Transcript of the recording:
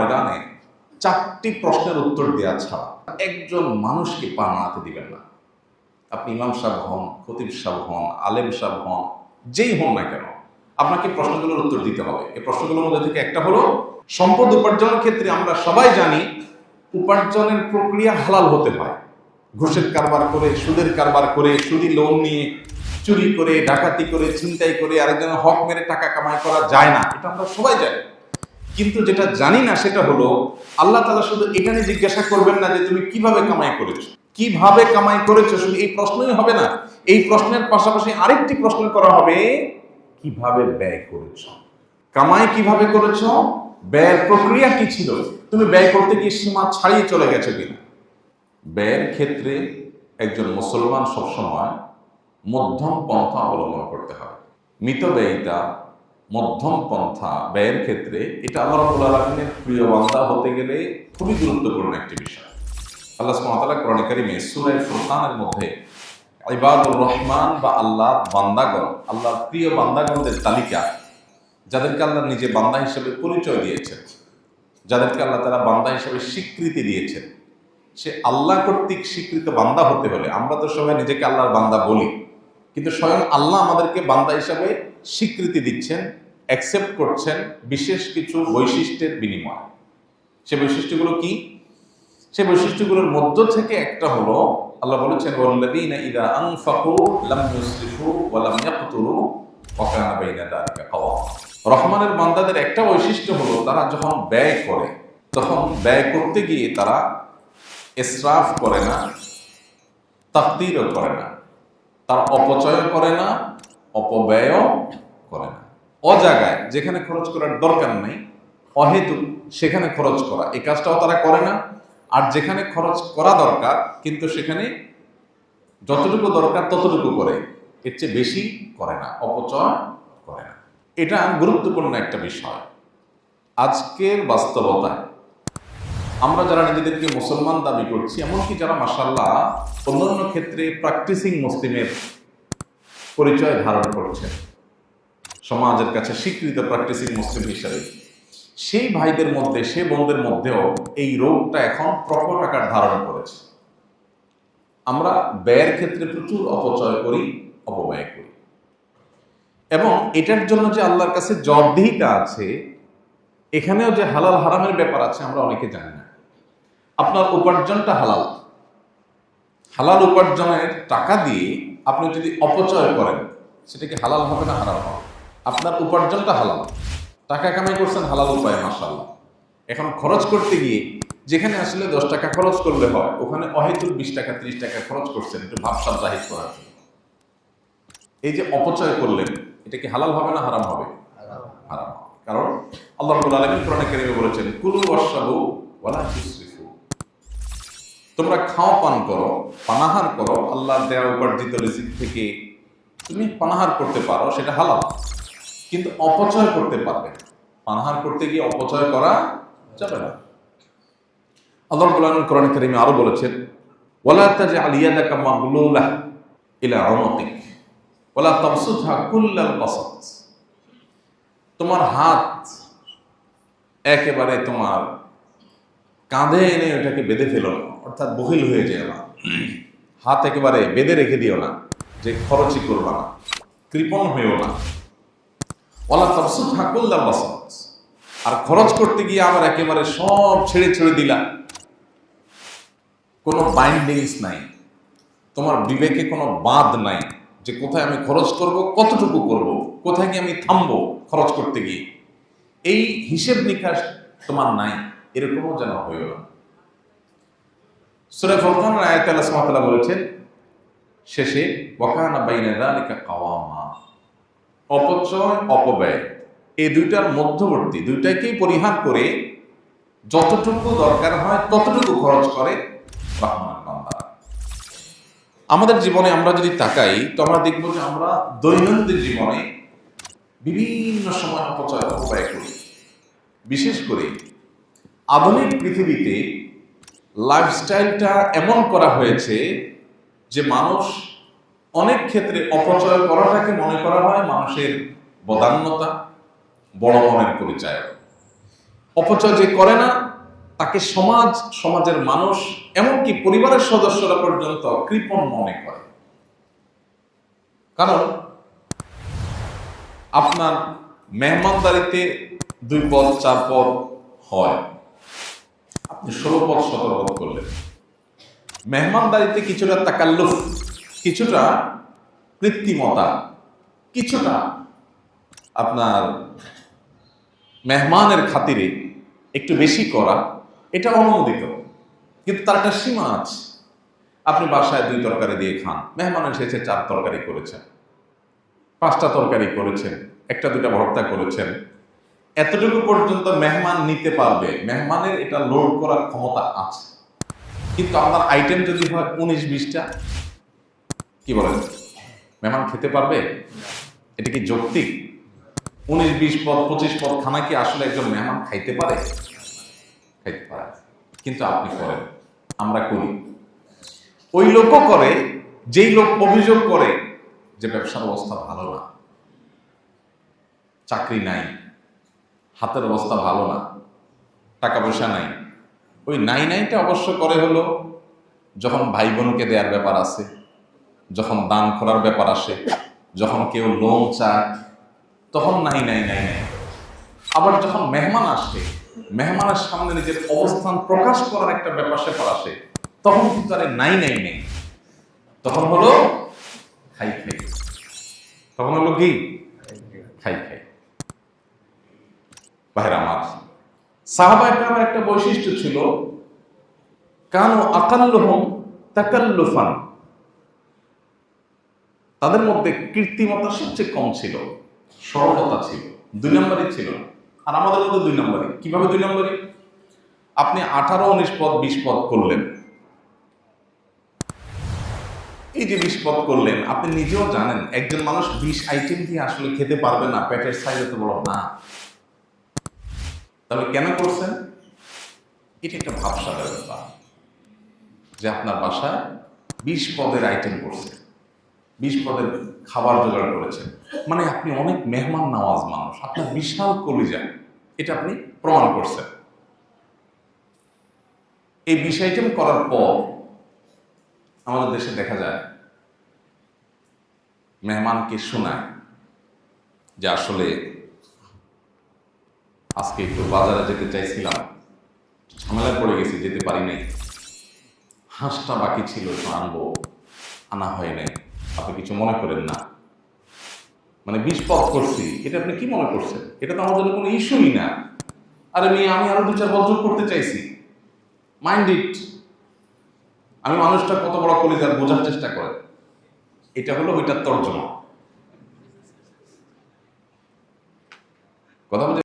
ময়দানে চারটি প্রশ্নের উত্তর দেওয়া ছাড়া একজন মানুষকে পা নাড়াতে দিবেন না। আপনি ইমাম সাহেব হন, খতিব সাহেব হন, আলেম সাহেব হন, যেই হন না কেন, আপনাকে প্রশ্নগুলোর উত্তর দিতে হবে। এই প্রশ্নগুলোর মধ্যে থেকে একটা হলো, সম্পদ উপার্জনের ক্ষেত্রে আমরা সবাই জানি, উপার্জনের প্রক্রিয়া হালাল হতে হয়। ঘুষের কারবার করে, সুদের কারবার করে, সুদি লোন নিয়ে, চুরি করে, ডাকাতি করে, ছিনতাই করে, আরেকজনের হক মেরে টাকা কামাই করা যায় না, এটা আমরা সবাই জানি। কিন্তু যেটা জানি না সেটা হলো, আল্লাহ তালা শুধু এখানে জিজ্ঞাসা করবেন না যে তুমি কীভাবে কামাই করেছ? কীভাবে কামাই করেছ? শুধু এই প্রশ্নই হবে না। এই প্রশ্নের পাশাপাশি আরেকটি প্রশ্ন করা হবে, কীভাবে ব্যয় করেছ? কামাই কীভাবে করেছ? ব্যয়ের প্রক্রিয়া কি ছিল? তুমি ব্যয় করতে গিয়ে সীমা ছাড়িয়ে চলে গেছো কিনা? ব্যয়ের ক্ষেত্রে একজন মুসলমান সবসময় মধ্যম পন্থা অবলম্বন করতে হবে। মিত ব্যয়িতা মধ্যম পন্থা ব্যয়ের ক্ষেত্রে এটা আল্লাহ রাব্বুল আলামিনের প্রিয় বান্দা হতে গেলে খুবই গুরুত্বপূর্ণ একটি বিষয়। আল্লাহ তাআলা কোরআন কারীমে সূরা ফুরকানের মধ্যে ইবাদুর রহমান বা আল্লাহ বান্দাগণ, আল্লাহর প্রিয় বান্দাগণদের তালিকা, যাদেরকে আল্লাহ নিজে বান্দা হিসেবে পরিচয় দিয়েছেন, যাদেরকে আল্লাহ তারা বান্দা হিসেবে স্বীকৃতি দিয়েছেন, সে আল্লাহ কর্তৃক স্বীকৃত বান্দা হতে হলে, আমরা তো সবাই নিজেকে আল্লাহর বান্দা বলি, কিন্তু স্বয়ং আল্লাহ আমাদেরকে বান্দা হিসাবে স্বীকৃতি দিচ্ছেন অ্যাকসেপ্ট করছেন বিশেষ কিছু বৈশিষ্ট্যের বিনিময়ে। সে বৈশিষ্ট্যগুলো কি? সে বৈশিষ্ট্যগুলোর মধ্য থেকে একটা হলো, আল্লাহ বলেছেন, ওয়াল্লাযীনা ইযা আনফাকু লাম ইউসরিফু ওয়া লাম ইয়াকতুরু বাইনা যালিকা রহমানের বান্দাদের একটা বৈশিষ্ট্য হলো, তারা যখন ব্যয় করে, তখন ব্যয় করতে গিয়ে তারা ইসরাফ করে না, তাকদিরও করে না, তার অপচয় করে না অপব্যয়ও করে না। অজাগায় যেখানে খরচ করার দরকার নেই, অহেতু সেখানে খরচ করা। এই কাজটাও তারা করে না। আর যেখানে খরচ করা দরকার, কিন্তু সেখানে যতটুকু দরকার ততটুকু করে, এর চেয়ে বেশি করে না, অপচয় করে না। এটা গুরুত্বপূর্ণ একটা বিষয়। আজকের বাস্তবতায় আমরা যারা নিজেদেরকে মুসলমান দাবি করছি, এমনকি যারা মাসাল্লাহ অন্যান্য ক্ষেত্রে প্র্যাকটিসিং মুসলিমের পরিচয় ধারণ করছেন সমাজের কাছে স্বীকৃত প্র্যাকটিসিং মুসলিম হিসাবে। সেই ভাইদের মধ্যে সে বোনদের মধ্যেও এই রোগটা এখন প্রকট আকার ধারণ করেছে। আমরা ব্যয়ের ক্ষেত্রে প্রচুর অপচয় করি, অপব্যয় করি। এবং এটার জন্য যে আল্লাহর কাছে জবাবদিহিতা আছে, এখানেও যে হালাল হারামের ব্যাপার আছে, আমরা অনেকে জানি না। আপনার উপার্জনটা হালাল। হালাল উপার্জনের টাকা দিয়ে আপনি যদি অপচয় করেন সেটা কি হালাল হবে না হারাম হবে? আপনার উপার্জনটা হালাল। টাকা কামাই করছেন হালাল উপায় মাসাল্লাহ এখন খরচ করতে গিয়ে যেখানে আসলে দশ টাকা খরচ করলে হয় ওখানে অহেতুক বিশ টাকা ত্রিশ টাকা খরচ করছেন একটু ভাবসাব জাহির করার জন্য। এই যে অপচয় করলেন এটা কি হালাল হবে না হারাম হবে? হারাম কারণ আল্লাহ আলামিন কোরআনে কারিমে বলেছেন কুলু ওয়াশরাবু ওয়ালা তোমরা খাও পান করো, পানাহার করো আল্লাহর দেওয়া উপার্জিত রিজিক থেকে তুমি পানাহার করতে পারো, সেটা হালাল। কিন্তু অপচয় করতে পারবে পানাহার করতে গিয়ে অপচয় করা যাবে না। আল্লাহ কোরআনে কারিমে আরও বলেছেন, ওয়ালা তাজআল ইয়াদাকা মাগলুলাহ ইলা তাবসুতহা কুল্লাল বাসাত। তোমার হাত একেবারে তোমার কাঁধে এনে ওটাকে বেঁধে ফেলো না, অর্থাৎ বহিল হয়ে যেও না। হাত একেবারে বেঁধে রেখে দিও না, যে খরচই করবা না, কৃপণ হয়েও না। ওলা তফসু ঠাকুল্লার বাসাত। আর খরচ করতে গিয়ে আবার একেবারে সব ছেড়ে ছেড়ে দিলা। কোনো বাইন্ডিংস নাই। তোমার বিবেকে কোনো বাঁধ নাই যে কোথায় আমি খরচ করব, কতটুকু করব, কোথায় গিয়ে আমি থামবো খরচ করতে গিয়ে। এই হিসেব নিকাশ তোমার নাই। এরকমও যেন হইল না। সুরে ফরকানের আয়াত আল্লাহ সুবহানাহু বলেছেন, শেষে ওয়াকানা বাইনা যালিকা কাওয়ামা। অপচয়, অপব্যয়, এই দুইটার মধ্যবর্তী, দুইটাকেই পরিহার করে যতটুকু দরকার হয়, ততটুকু খরচ করে আমাদের জীবনে আমরা যদি তাকাই, তো আমরা দেখব যে আমরা দৈনন্দিন জীবনে বিভিন্ন সময় অপচয়, অপব্যয় করি। বিশেষ করে আধুনিক পৃথিবীতে লাইফস্টাইলটা এমন করা হয়েছে যে মানুষ অনেক ক্ষেত্রে অপচয় করাটাকে মনে করা হয় মানুষের বদান্যতা, বড় মনের পরিচয়। অপচয় যে করে না, তাকে সমাজ, সমাজের মানুষ, এমনকি পরিবারের সদস্যরা পর্যন্ত কৃপণ মনে করে। কারণ আপনার মেহমানদারিতে দুই পদ, চার পদ হয়। ষোলো পদ সতেরো করলেন। মেহমানদারিতে কিছুটা তাকাল্লুফ, কিছুটা কৃত্রিমতা, কিছুটা আপনার মেহমানের খাতিরে একটু বেশি করা, এটা অনুমোদিত। কিন্তু তার একটা সীমা আছে। আপনি বাসায় দুই তরকারি দিয়ে খান মেহমান এসেছে চার তরকারি করেছেন, পাঁচটা তরকারি করেছেন, একটা দুটা ভর্তা করেছেন এতটুকু পর্যন্ত মেহমান নিতে পারবে। মেহমানের এটা লোড করার ক্ষমতা আছে। কিন্তু আপনার আইটেম যদি হয় উনিশ, বিশটা, কি বলেন? মেহমান খেতে পারবে? এটা কি যৌক্তিক? উনিশ, বিশ পদ, পঁচিশ পদ খানা কি আসলে একজন মেহমান খাইতে পারে? খাইতে পারে। কিন্তু আপনি করেন। আমরা করি। ওই লোকও করে, যেই লোক অভিযোগ করে যে ব্যবসার অবস্থা ভালো না, চাকরি নাই হাতের অবস্থা ভালো না, টাকা পয়সা নাই। ওই নাই নাইটা অবশ্য করে হলো, যখন ভাই বোনকে দেওয়ার ব্যাপার আছে, যখন দান করার ব্যাপার আসে, যখন কেউ লোন চায়, তখন নাই নাই নাই নাই। আবার যখন মেহমান আসে, মেহমানের সামনে নিজের অবস্থান প্রকাশ করার একটা ব্যাপার স্যাপার আসে, তখন কিন্তু আরে নাই নাই, নেই। তখন হলো খাই খাই তখন হলো কি খাই খাই ভাইরা আমার সাহাবা একরামের একটা বৈশিষ্ট্য ছিল, কানো আকাল্লুহুম তাকাল্লুফান। তাদের মধ্যে কৃত্রিমতা সবচেয়ে কম ছিল, সরলতা ছিল, দুই নম্বরই ছিল। আর আমাদের মধ্যে দুই নম্বরই। কীভাবে দুই নম্বরই? আপনি আঠারো, উনিশ পদ, বিশ পদ করলেন। এই যে বিশ পদ করলেন, আপনি নিজেও জানেন, একজন মানুষ বিশ আইটেম দিয়ে আসলে খেতে পারবে না, পেটের সাইজ এত বড় না। তাহলে কেন করছেন? এটা একটা ভাবসা ব্যাপার যে আপনার বাসায় বিশ পদের আইটেম করছে। বিশ পদের খাবার জোগাড় করেছেন মানে আপনি অনেক মেহমান নামাজ মানুষ, আপনার বিশাল কলিজা। এটা আপনি প্রমাণ করছেন। এই বিশ আইটেম করার পর আমাদের দেশে দেখা যায়, মেহমানকে শোনায় যে আসলে আজকে একটু বাজারে যেতে চাইছিলাম। ঝামেলায় পড়ে গেছি, যেতে পারি নাই। হাঁসটা বাকি ছিল তো আনব। আনা হয় নাই। আপনি কিছু মনে করেন না। মানে বিষ পথ করছি, এটা আপনি কি মনে করছেন? এটা তো আমাদের কোনো ইস্যুই না। আরে মেয়ে, আমি আরও দু চার বছর করতে চাইছি। মাইন্ড ইট আমি মানুষটা কত বড় করি কলিজার বোঝার চেষ্টা করে এটা হলো ওইটার তর্জমা। কথা